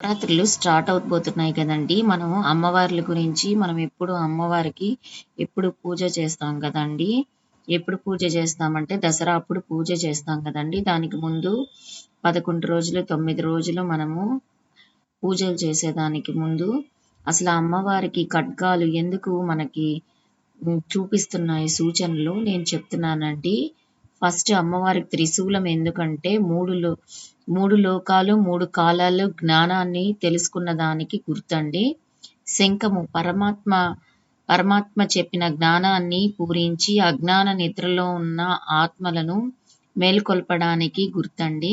నవరాత్రులు స్టార్ట్ అవబోతున్నాయి కదండి. మనం అమ్మవార్ల గురించి మనం ఎప్పుడు అమ్మవారికి ఎప్పుడు పూజ చేస్తాం కదండి. ఎప్పుడు పూజ చేస్తామంటే దసరా అప్పుడు పూజ చేస్తాం కదండి. దానికి ముందు పదకొండు రోజులు తొమ్మిది రోజులు మనము పూజలు చేసేదానికి ముందు అసలు అమ్మవారికి ఖడ్గాలు ఎందుకు మనకి చూపిస్తున్నాయి సూచనలు? నేను చెప్తున్నానండి. ఫస్ట్ అమ్మవారికి త్రిశూలం ఎందుకంటే మూడు లో మూడు లోకాలు మూడు కాలాలు జ్ఞానాన్ని తెలుసుకున్న దానికి గుర్తండి. శంఖము పరమాత్మ పరమాత్మ చెప్పిన జ్ఞానాన్ని పూరించి అజ్ఞాన నిద్రలో ఉన్న ఆత్మలను మేల్కొల్పడానికి గుర్తండి.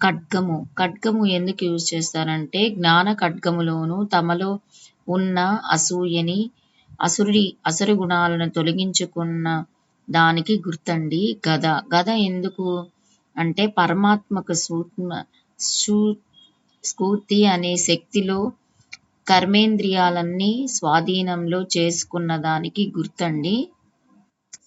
ఖడ్గము ఖడ్గము ఎందుకు యూజ్ చేస్తారంటే జ్ఞాన ఖడ్గములోను తమలో ఉన్న అసూయని అసురుడి అసురు గుణాలను తొలగించుకున్న దానికి గుర్తండి. గద. గద ఎందుకు? అంటే పరమాత్మకు సూత్మ సూ- స్ఫూర్తి అనే శక్తిలో కర్మేంద్రియాలన్నీ స్వాధీనంలో చేసుకున్న దానికి గుర్తండి.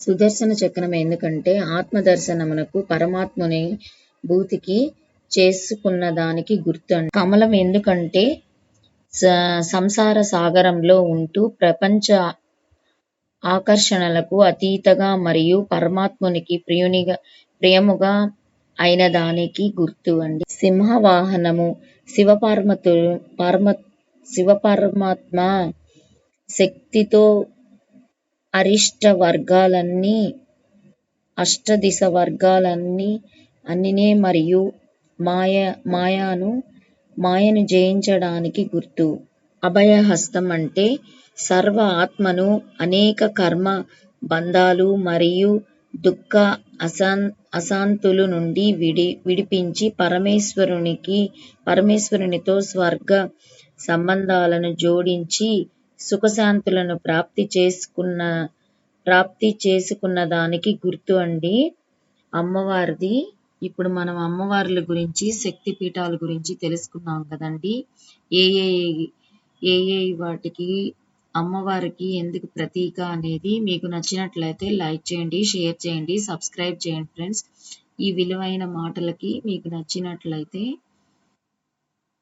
సుదర్శన చక్రం ఎందుకంటే ఆత్మదర్శనమునకు పరమాత్మని భూతికి చేసుకున్న దానికి గుర్తండి. కమలం ఎందుకంటే స- సంసార సాగరంలో ఉంటూ ప్రపంచ ఆకర్షణలకు అతీతగా మరియు పరమాత్మునికి ప్రియునిగా ప్రియముగా అయిన దానికి గుర్తు అండి. సింహవాహనము శివపార్వతు పార్మ శివపరమాత్మ శక్తితో అరిష్ట వర్గాలన్నీ అష్టదిశ వర్గాలన్నీ అన్నినే మరియు మాయ మాయాను మాయను జయించడానికి గుర్తు. అభయహస్తం అంటే సర్వ ఆత్మను అనేక కర్మ బంధాలు మరియు దుఃఖ అశాన్ అశాంతుల నుండి విడి విడిపించి పరమేశ్వరునికి పరమేశ్వరునితో స్వర్గ సంబంధాలను జోడించి సుఖశాంతులను ప్రాప్తి చేసుకున్న ప్రాప్తి చేసుకున్న దానికి గుర్తు అండి. అమ్మవారిది ఇప్పుడు మనం అమ్మవార్ల గురించి శక్తి పీఠాల గురించి తెలుసుకున్నాం కదండి. ఏ ఏ ఏ ఏ వాటికి అమ్మవారికి ఎందుకు ప్రతీక అనేది మీకు నచ్చినట్లయితే లైక్ చేయండి షేర్ చేయండి సబ్స్క్రైబ్ చేయండి ఫ్రెండ్స్. ఈ విలువైన మాటలకి మీకు నచ్చినట్లయితే